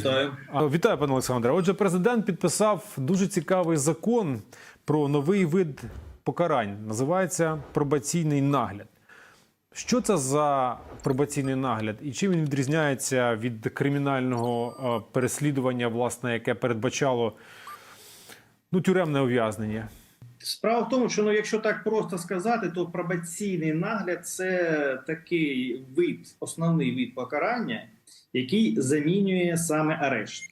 Вітаю. Вітаю, пане Олександре. Отже, президент підписав дуже цікавий закон про новий вид покарань. Називається пробаційний нагляд. Що це за пробаційний нагляд і чим він відрізняється від кримінального е, переслідування, власне, яке передбачало ну, тюремне ув'язнення? Справа в тому, що ну, якщо так просто сказати, то пробаційний нагляд це такий вид, основний вид покарання, який замінює саме арешт.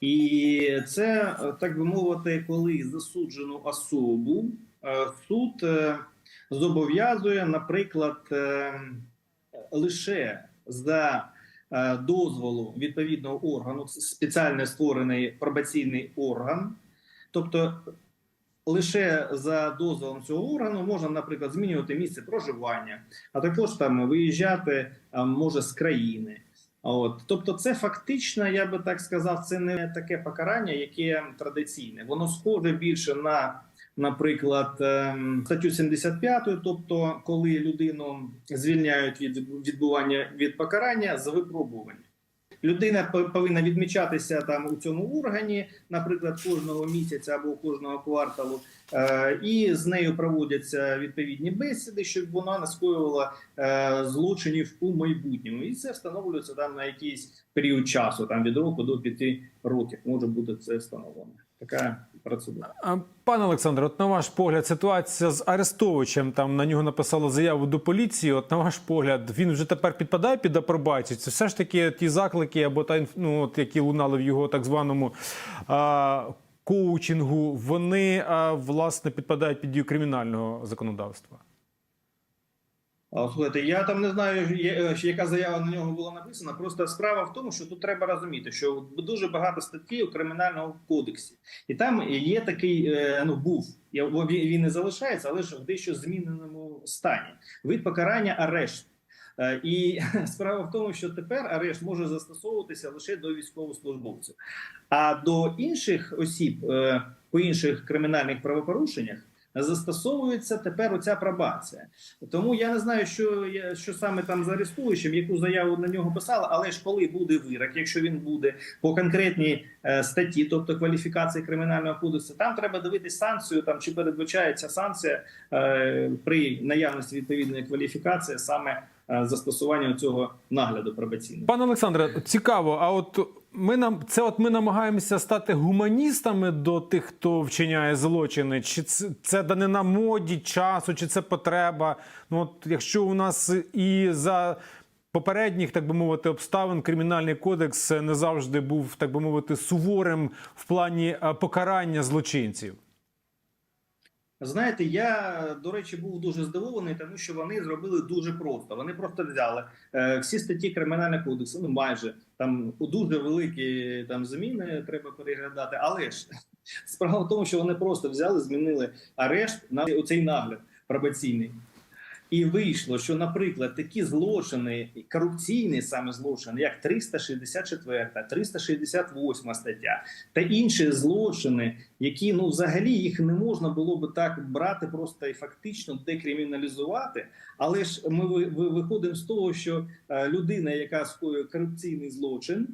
І це, е, так би мовити, коли засуджену особу е, суд е, зобов'язує, наприклад, лише за дозволу відповідного органу, спеціально створений пробаційний орган, тобто лише за дозволом цього органу можна, наприклад, змінювати місце проживання, а також там виїжджати може з країни. От, тобто, це фактично, я би так сказав, це не таке покарання, яке традиційне. Воно схоже більше на, наприклад, ем, статтю 75, тобто, коли людину звільняють від відбування від покарання за випробування. Людина по- повинна відмічатися там у цьому органі, наприклад, кожного місяця або кожного кварталу, е, і з нею проводяться відповідні бесіди, щоб вона не скоювала е, злочинів у майбутньому. І це встановлюється там на якийсь період часу, там від року до п'яти років може бути це встановлено. Така процедура. А, Пане Олександре, от на ваш погляд, ситуація з Арестовичем, там на нього написали заяву до поліції. От на ваш погляд, він вже тепер підпадає під апробацію? Це все ж таки ті заклики, або та ну, от, які лунали в його так званому а, коучингу, вони а, власне підпадають під дію кримінального законодавства. Слухайте, я там не знаю, е, яка заява на нього була написана. Просто справа в тому, що тут треба розуміти, що дуже багато статей у кримінальному кодексі, і там є такий, е, ну був він не залишається, але ж в дещо зміненому стані. Вид покарання арешт. Е, І справа в тому, що тепер арешт може застосовуватися лише до військовослужбовців, а до інших осіб по інших кримінальних правопорушеннях застосовується тепер оця пробація. Тому я не знаю, що я- що саме там з арестуючим, яку заяву на нього писали, але ж коли буде вирок, якщо він буде по конкретній е, статті, тобто кваліфікації кримінального кодексу, там треба дивитись санкцію, там чи передбачається санкція е, при наявності відповідної кваліфікації саме е, застосування цього нагляду пробаційного. Пане Олександре, цікаво. А от ми нам це, от ми намагаємося стати гуманістами до тих, хто вчиняє злочини. Чи це, це данина моді, часу, чи це потреба? Ну от якщо у нас і за попередніх, так би мовити, обставин кримінальний кодекс не завжди був, так би мовити, суворим в плані е, покарання злочинців. Знаєте, я до речі був дуже здивований, тому що вони зробили дуже просто. Вони просто взяли е, всі статті кримінального кодексу, ну майже там дуже великі там зміни треба переглядати. Але ж справа в тому, що вони просто взяли, змінили арешт на оцей нагляд пробаційний. І вийшло, що, наприклад, такі злочини, корупційні саме злочини, як 364, 368 стаття та інші злочини, які ну взагалі їх не можна було би так брати просто і фактично декриміналізувати. Але ж ми ви- ви- виходимо з того, що е, людина, яка скоює корупційний злочин,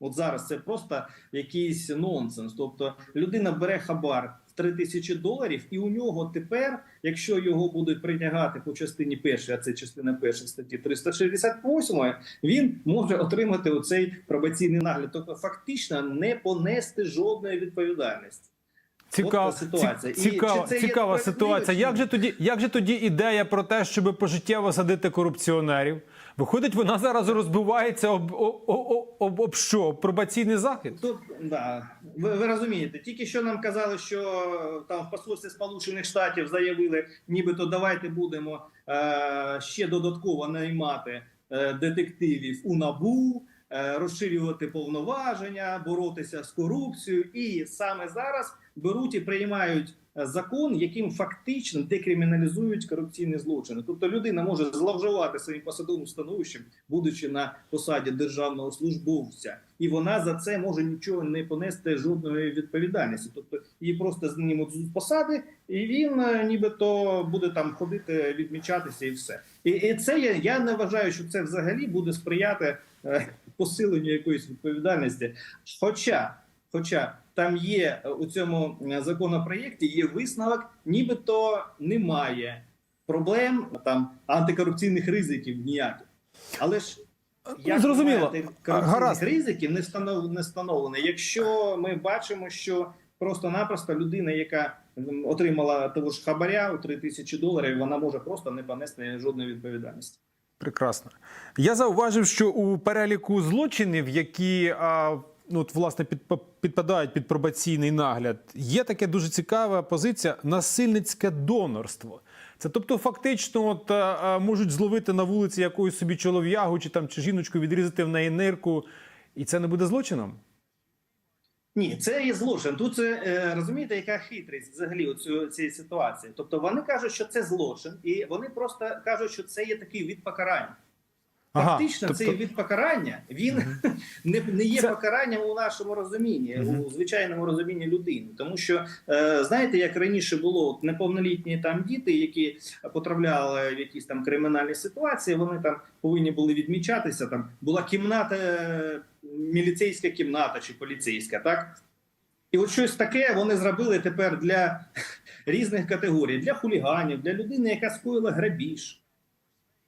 от зараз це просто якийсь нонсенс. Тобто людина бере хабар в 3 тисячі доларів, і у нього тепер, якщо його будуть притягати по частині першій, а це частина першої статті 368, він може отримати оцей пробаційний нагляд, тобто фактично не понести жодної відповідальності. Цікава, ситуація. ці- І цікава ситуація. Як же тоді, як же тоді ідея про те, щоб пожиттєво садити корупціонерів? Виходить, вона зараз розбивається об, об, об, об, об що? Об Пробаційний захист? Тут да ви, ви розумієте, тільки що нам казали, що там в посольстві Сполучених Штатів заявили, нібито давайте будемо е, ще додатково наймати е, детективів у набу. Е, Розширювати повноваження, боротися з корупцією, і саме зараз беруть і приймають е, закон, яким фактично декриміналізують корупційні злочини. Тобто людина може зловживати своїм посадовим становищем, будучи на посаді державного службовця, і вона за це може нічого не понести жодної відповідальності. Тобто її просто знімуть з посади, і він е, нібито буде там ходити, відмічатися, і все. І, і це я, я не вважаю, що це взагалі буде сприяти посиленню якоїсь відповідальності. Хоча, хоча там є е, у цьому е, законопроєкті є висновок, нібито немає проблем там антикорупційних ризиків ніяких. Але ж як Зрозуміло. Гаразд. ризиків не встанов не встановлено. Якщо ми бачимо, що просто-напросто людина, яка отримала того ж хабаря у 3 тисячі доларів, вона може просто не понести жодної відповідальності. Прекрасно. Я зауважив, що у переліку злочинів, які а, ну, от, власне під, підпадають під пробаційний нагляд, є таке дуже цікава позиція насильницьке донорство. Це тобто, фактично, от, а, можуть зловити на вулиці якусь собі чолов'ягу чи там чи жіночку, відрізати в неї нирку, і це не буде злочином. Ні, це є злочин. Тут це е, розумієте, яка хитрість взагалі у цю- цієї ситуації. Тобто вони кажуть, що це злочин, і вони просто кажуть, що це є такий від покарання. Ага, Фактично, тобто- цей від покарання він не, не є Це- покаранням у нашому розумінні, Мгм. у звичайному розумінні людини. Тому що е, знаєте, як раніше було от неповнолітні там діти, які потрапляли в якісь там кримінальні ситуації, вони там повинні були відмічатися. Там була кімната, е, міліцейська кімната чи поліцейська, так. І от щось таке вони зробили тепер для різних категорій: для хуліганів, для людини, яка скоїла грабіж,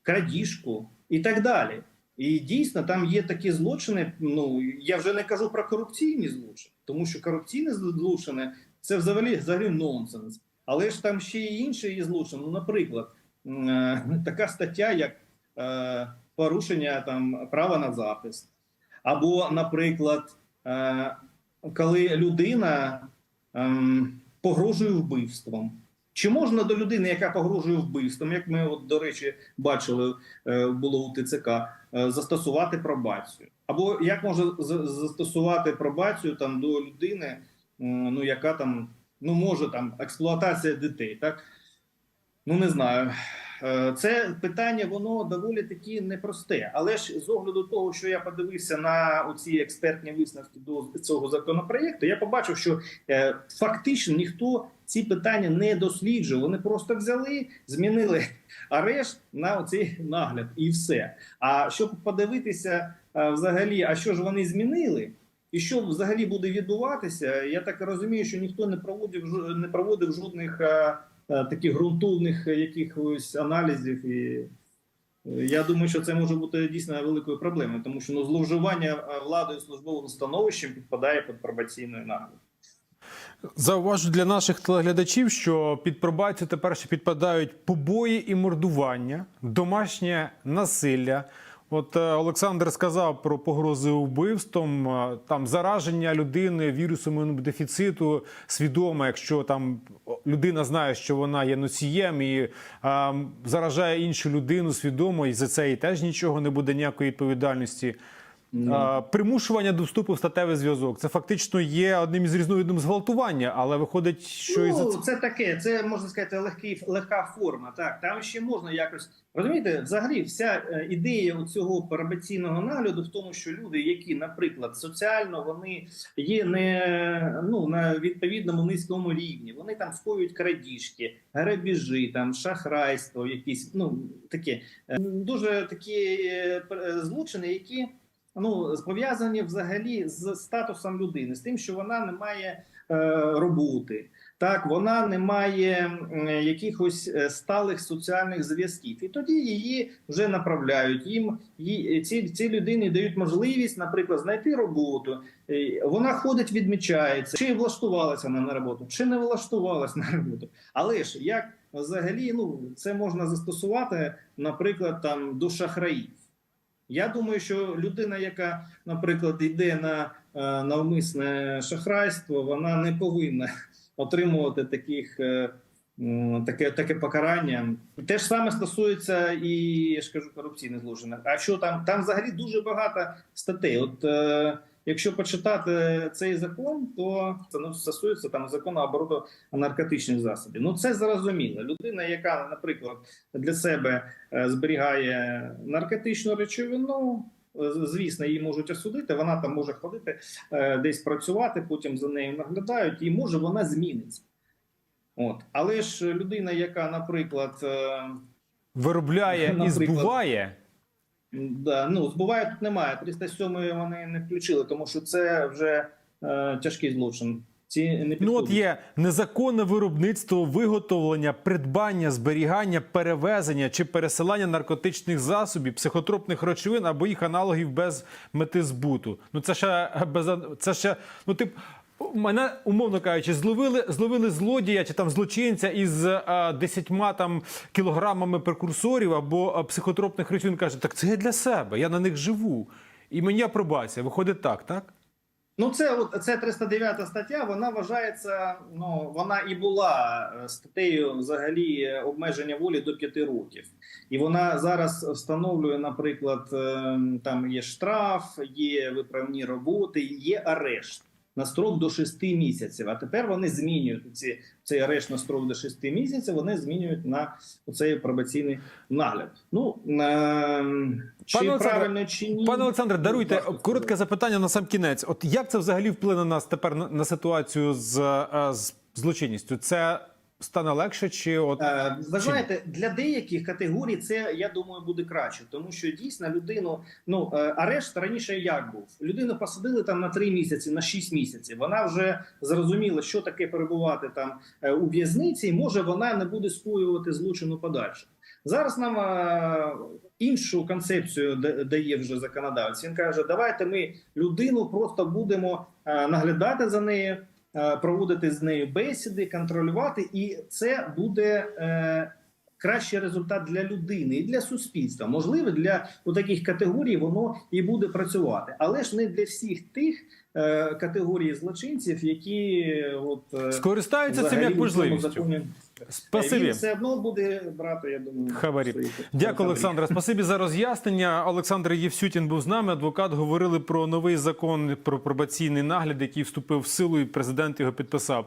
крадіжку і так далі. І дійсно там є такі злочини. Ну я вже не кажу про корупційні злочини, тому що корупційні злочини це взагалі взагалі нонсенс. Але ж там ще й інші злочини. Ну, наприклад, е, така стаття, як е, порушення там права на захист, або, наприклад, е, коли людина ем, погрожує вбивством. Чи можна до людини, яка погрожує вбивством, як ми, от, до речі, бачили, е, було у ТЦК, е, застосувати пробацію? Або як можна застосувати пробацію там до людини, ну яка там ну може там експлуатація дітей, так? Ну не знаю. Е, Це питання, воно доволі таки непросте. Але ж з огляду того, що я подивився на оці експертні висновки до цього законопроєкту, я побачив, що е, фактично ніхто ці питання не досліджував. Вони просто взяли, змінили арешт на оцей нагляд, і все. А щоб подивитися е, взагалі, а що ж вони змінили? І що взагалі буде відбуватися, я так розумію, що ніхто не проводив не проводив жодних таких ґрунтовних е, якихось аналізів. І е, я думаю, що це може бути дійсно великою проблемою, тому що ну, зловживання е, владою службовим становищем підпадає під пробаційний нагляд. Зауважу для наших телеглядачів, що під пробацію тепер ще підпадають побої і мордування, домашнє насилля. От е, Олександр сказав про погрози вбивством, е, там зараження людини вірусом імунодефіциту свідомо, якщо там людина знає, що вона є носієм і е, заражає іншу людину свідомо, і за це і теж нічого не буде ніякої відповідальності. Примушування до вступу в статевий зв'язок. Це фактично є одним із різновидом зґвалтування, але виходить, що і за ну, це. це таке, це можна сказати, легкий, легка форма. Так, там ще можна якось розумієте, взагалі, вся е, ідея цього пробаційного нагляду в тому, що люди, які, наприклад, соціально вони є не ну на відповідному низькому рівні, вони там скоюють крадіжки, грабіжі, там шахрайство, якісь ну таке е, дуже такі е, злочини, які. Ну, пов'язані взагалі з статусом людини, з тим, що вона не має е, роботи, так вона не має якихось е, сталих соціальних зв'язків, і тоді її вже направляють. Їм ці, ці людині дають можливість, наприклад, знайти роботу. Е, Вона ходить, відмічається, чи влаштувалася вона на роботу, чи не влаштувалася на роботу. Але ж як взагалі, ну це можна застосувати, наприклад, там до шахраїв. Я думаю, що людина, яка, наприклад, йде на е, навмисне шахрайство, вона не повинна отримувати таких. е, Таке таке покарання те ж саме стосується і я ж кажу корупційних злочинів. А що там? Там взагалі дуже багато статей. От е, якщо почитати цей закон, то це ну, стосується там закону оборону наркотичних засобів. Ну це зрозуміло. Людина, яка, наприклад, для себе е, зберігає наркотичну речовину. е, Звісно, її можуть осудити. Вона там може ходити е, десь працювати, потім за нею наглядають, і може вона зміниться. От, але ж людина, яка, наприклад, Виробляє і збуває. Да, ну, збуває тут немає. 307 вони не включили, тому що це вже е, тяжкий злочин. Ці не Ну, от є незаконне виробництво, виготовлення, придбання, зберігання, перевезення чи пересилання наркотичних засобів, психотропних речовин або їх аналогів без мети збуту. Ну це ще без це ще ну тип. Мене умовно кажучи, зловили зловили злодія чи там злочинця із а, десятьма там кілограмами прекурсорів або а, психотропних речовин. каже, так це я для себе, я на них живу. І мені апробація. Виходить так, так? Ну, це це 309 стаття. Вона вважається. Ну вона і була е, статтею взагалі е, обмеження волі до 5 років, і вона зараз встановлює, наприклад, е, там є штраф, є виправні роботи, є арешт на строк до 6 місяців. А тепер вони змінюють ці цей арешт на строк до 6 місяців. Вони змінюють на цей пробаційний нагляд. Ну е, чи Пане правильно чи ні, Пане Олександре, даруйте коротке запитання на сам кінець. От як це взагалі вплине на нас тепер на, на ситуацію з, е, з злочинністю? Це стане легше, чи от Е, Ви знаєте, для деяких категорій це я думаю буде краще, тому що дійсно людину ну е, арешт раніше як був. Людину посадили там на 3 місяці, на 6 місяців. Вона вже зрозуміла, що таке перебувати там е, у в'язниці, і може вона не буде скоювати злочину подальше. Зараз нам е, іншу концепцію да- дає вже законодавець. Він каже: давайте ми людину просто будемо е, наглядати за нею. Е, Проводити з нею бесіди, контролювати, і це буде е, кращий результат для людини і для суспільства. Можливо, для таких категорій воно і буде працювати, але ж не для всіх тих е, категорій злочинців, які е, от е, скористаються цим як можливістю? законі- Спасибі. Він все одно буде брати. Я думаю, Хабарі. Дякую, Олександре. Спасибі за роз'яснення. Олександр Євсютін був з нами. Адвокат говорили про новий закон про пробаційний нагляд, який вступив в силу, і президент його підписав.